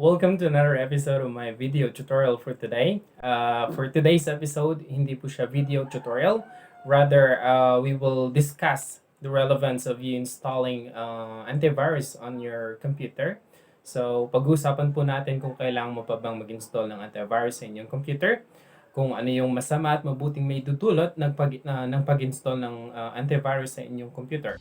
Welcome to another episode of my video tutorial for today. Uh, for today's episode, hindi po siya video tutorial. Rather, uh, we will discuss the relevance of you installing uh, antivirus on your computer. So, pag-usapan po natin kung kailangan mo pa bang mag-install ng antivirus sa inyong computer, kung ano yung masama at mabuting may dudulot ng, pag, na- ng pag-install ng uh, antivirus sa inyong computer.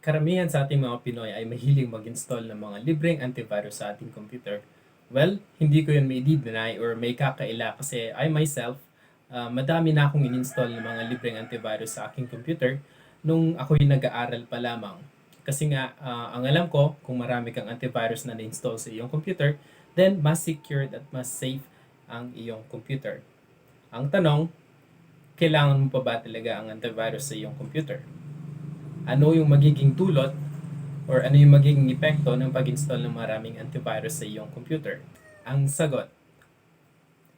Karamihan sa ating mga Pinoy ay mahiling mag-install ng mga libreng antivirus sa ating computer. Well, hindi ko yun may deny or may kakaila kasi I myself, uh, madami na akong in-install ng mga libreng antivirus sa aking computer nung ako'y nag-aaral pa lamang. Kasi nga, uh, ang alam ko, kung marami kang antivirus na na-install sa iyong computer, then mas secured at mas safe ang iyong computer. Ang tanong, kailangan mo pa ba talaga ang antivirus sa iyong computer? Ano yung magiging dulot or ano yung magiging epekto ng pag-install ng maraming antivirus sa iyong computer? Ang sagot.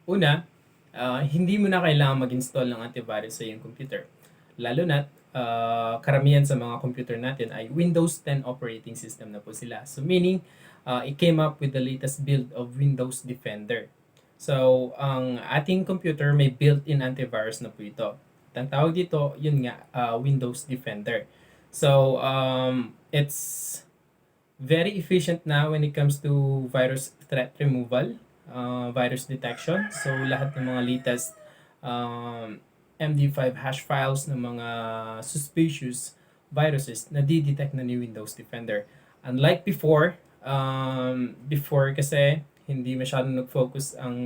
Una, ah, hindi mo na kailangan mag-install ng antivirus sa iyong computer. Lalo na ah, karamihan sa mga computer natin ay Windows 10 operating system na po sila. So meaning, ah, it came up with the latest build of Windows Defender. So, ang ating computer may built-in antivirus na po ito. Ang tawag dito, yun nga, ah, Windows Defender. So, um, it's very efficient now when it comes to virus threat removal, uh, virus detection. So, lahat ng mga latest um, MD5 hash files ng mga suspicious viruses na di-detect na ni Windows Defender. Unlike before, um, before kasi hindi masyadong nag-focus ang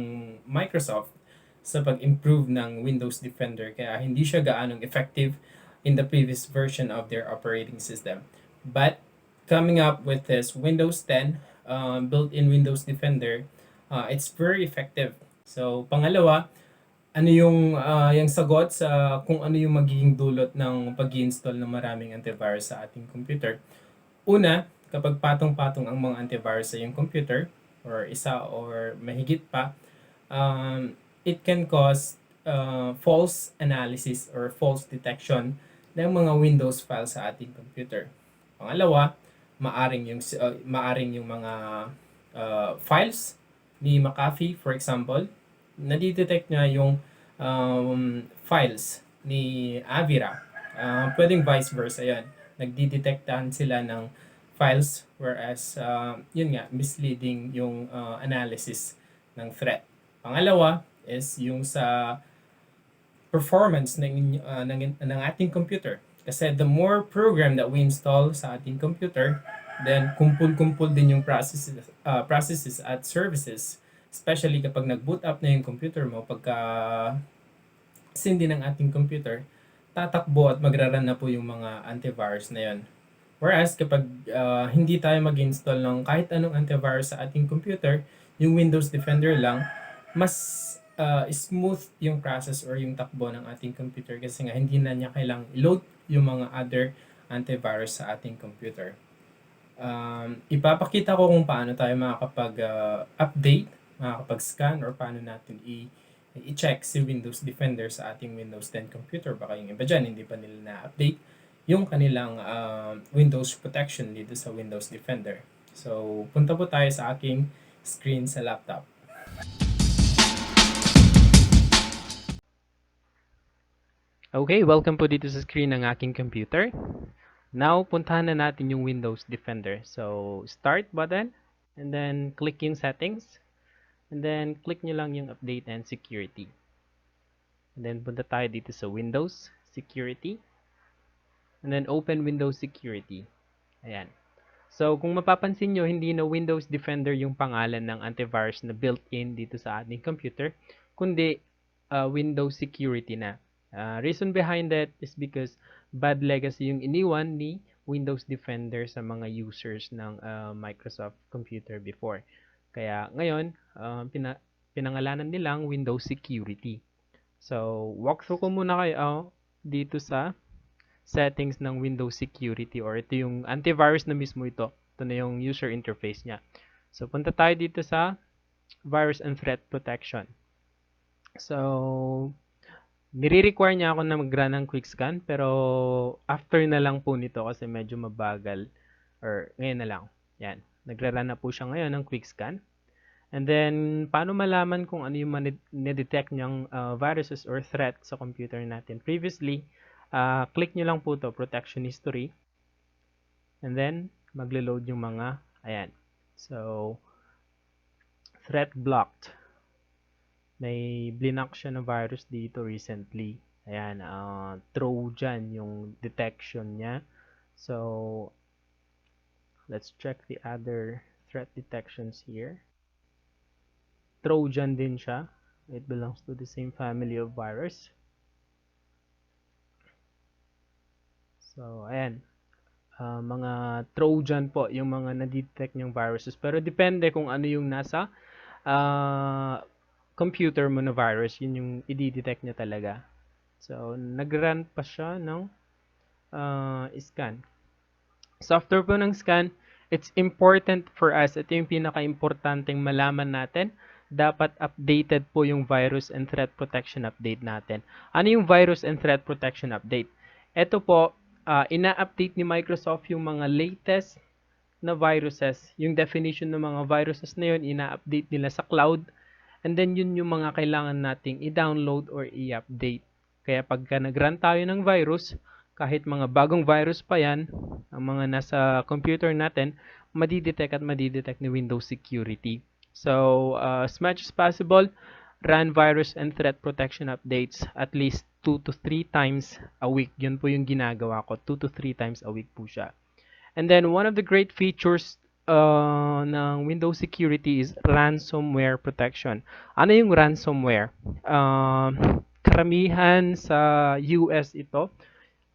Microsoft sa pag-improve ng Windows Defender kaya hindi siya gaanong effective in the previous version of their operating system. But coming up with this Windows 10 um, built-in Windows Defender, uh, it's very effective. So, pangalawa, ano yung uh, yung sagot sa kung ano yung magiging dulot ng pag-install ng maraming antivirus sa ating computer. Una, kapag patong-patong ang mga antivirus sa iyong computer or isa or mahigit pa, um, it can cause uh, false analysis or false detection ng mga Windows files sa ating computer. Pangalawa, maaring yung uh, maaring yung mga uh, files ni McAfee for example, nadidetect niya yung um, files ni Avira. Uh, pwedeng vice versa yan. Nagdidetectahan sila ng files whereas uh, yun nga misleading yung uh, analysis ng threat. Pangalawa is yung sa performance ng, uh, ng, ng ating computer. Kasi the more program that we install sa ating computer, then kumpul-kumpul din yung processes, uh, processes at services. Especially kapag nag-boot up na yung computer mo, pagka sindi ng ating computer, tatakbo at magraran na po yung mga antivirus na yon. Whereas kapag uh, hindi tayo mag-install ng kahit anong antivirus sa ating computer, yung Windows Defender lang, mas uh, smooth yung process or yung takbo ng ating computer kasi nga hindi na niya kailangang load yung mga other antivirus sa ating computer. Um, ipapakita ko kung paano tayo makakapag-update, uh, makakapag-scan, or paano natin i- i-check si Windows Defender sa ating Windows 10 computer. Baka yung iba dyan, hindi pa nila na-update yung kanilang uh, Windows protection dito sa Windows Defender. So, punta po tayo sa aking screen sa laptop. Okay, welcome po dito sa screen ng aking computer. Now, puntahan na natin yung Windows Defender. So, start button, and then click yung settings, and then click nyo lang yung update and security. And then, punta tayo dito sa Windows Security, and then open Windows Security. Ayan. So, kung mapapansin nyo, hindi na Windows Defender yung pangalan ng antivirus na built-in dito sa ating computer, kundi uh, Windows Security na. Uh, reason behind that is because bad legacy yung iniwan ni Windows Defender sa mga users ng uh, Microsoft computer before. Kaya ngayon, uh, pina pinangalanan nilang Windows Security. So, walkthrough ko muna kayo uh, dito sa settings ng Windows Security or ito yung antivirus na mismo ito. Ito na yung user interface niya. So, punta tayo dito sa Virus and Threat Protection. So, nire-require niya ako na mag-run ng quick scan pero after na lang po nito kasi medyo mabagal or ngayon na lang. Yan. Nagre-run na po siya ngayon ng quick scan. And then, paano malaman kung ano yung na-detect niyang uh, viruses or threat sa computer natin? Previously, uh, click nyo lang po to protection history. And then, magle-load yung mga, ayan. So, threat blocked. May blinak siya na virus dito recently. Ayan, uh, Trojan yung detection niya. So, let's check the other threat detections here. Trojan din siya. It belongs to the same family of virus. So, ayan. Uh, mga Trojan po, yung mga na-detect yung viruses. Pero depende kung ano yung nasa uh, computer mo na virus, yun yung i-detect niya talaga. So, nag-run pa siya ng uh, scan. Software po ng scan, it's important for us. Ito yung pinaka-importanting malaman natin dapat updated po yung virus and threat protection update natin. Ano yung virus and threat protection update? Ito po, uh, ina-update ni Microsoft yung mga latest na viruses. Yung definition ng mga viruses na yun, ina-update nila sa cloud. And then yun yung mga kailangan nating i-download or i-update. Kaya pagka nag-run tayo ng virus, kahit mga bagong virus pa yan, ang mga nasa computer natin, madidetect at madidetect ni Windows Security. So, uh, as much as possible, run virus and threat protection updates at least 2 to 3 times a week. Yun po yung ginagawa ko. 2 to 3 times a week po siya. And then, one of the great features uh, ng Windows Security is ransomware protection. Ano yung ransomware? Uh, karamihan sa US ito,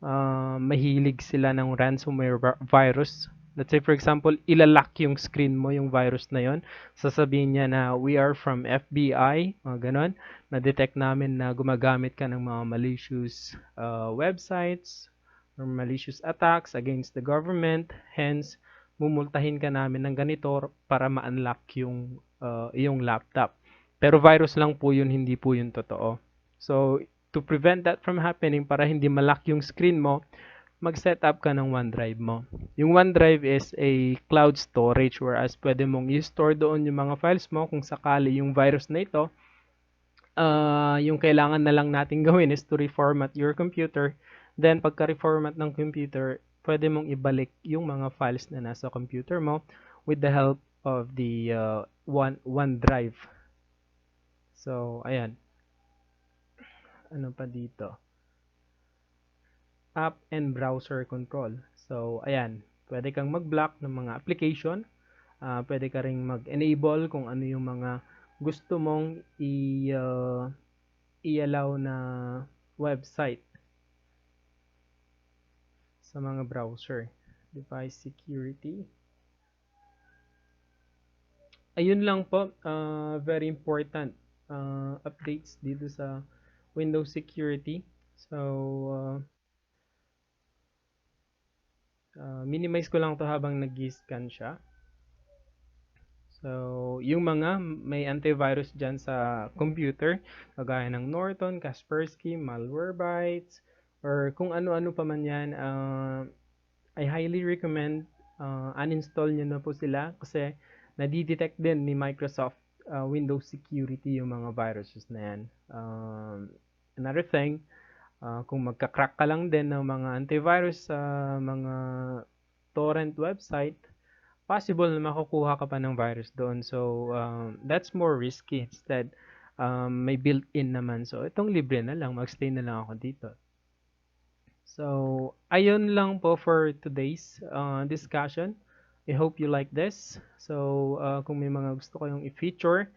uh, mahilig sila ng ransomware virus Let's say for example, ilalock yung screen mo, yung virus na yon. Sasabihin niya na we are from FBI, mga ganon. Na-detect namin na gumagamit ka ng mga malicious uh, websites or malicious attacks against the government. Hence, mumultahin ka namin ng ganito para ma-unlock yung uh, iyong laptop. Pero virus lang po yun, hindi po yun totoo. So, to prevent that from happening, para hindi malock yung screen mo, mag-set up ka ng OneDrive mo. Yung OneDrive is a cloud storage whereas pwede mong i-store doon yung mga files mo kung sakali yung virus na ito. Uh, yung kailangan na lang natin gawin is to reformat your computer. Then pagka-reformat ng computer, pwede mong ibalik yung mga files na nasa computer mo with the help of the uh, one OneDrive. So, ayan. Ano pa dito? app and browser control. So, ayan, pwede kang mag-block ng mga application. Uh, pwede ka ring mag-enable kung ano yung mga gusto mong i, uh, i-allow na website sa mga browser. Device security. Ayun lang po, uh, very important uh, updates dito sa Windows Security. So, uh, Uh, minimize ko lang to habang nag-scan siya. So, yung mga may antivirus dyan sa computer, kagaya ng Norton, Kaspersky, Malwarebytes, or kung ano-ano pa man yan, uh, I highly recommend uh, uninstall nyo na po sila kasi nadidetect din ni Microsoft uh, Windows Security yung mga viruses na yan. Um, another thing, uh, kung magka-crack ka lang din ng mga antivirus sa mga torrent website, possible na makukuha ka pa ng virus doon. So, um, that's more risky. Instead, um, may built-in naman. So, itong libre na lang. Mag-stay na lang ako dito. So, ayun lang po for today's uh, discussion. I hope you like this. So, uh, kung may mga gusto kayong i-feature,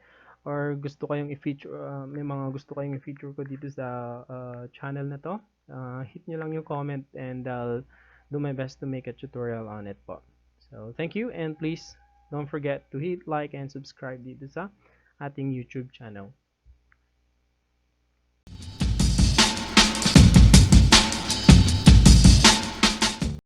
or gusto kayong i-feature, uh, may mga gusto kayong i-feature ko dito sa uh, channel na to, uh, hit nyo lang yung comment and I'll do my best to make a tutorial on it po. So, thank you and please don't forget to hit like and subscribe dito sa ating YouTube channel.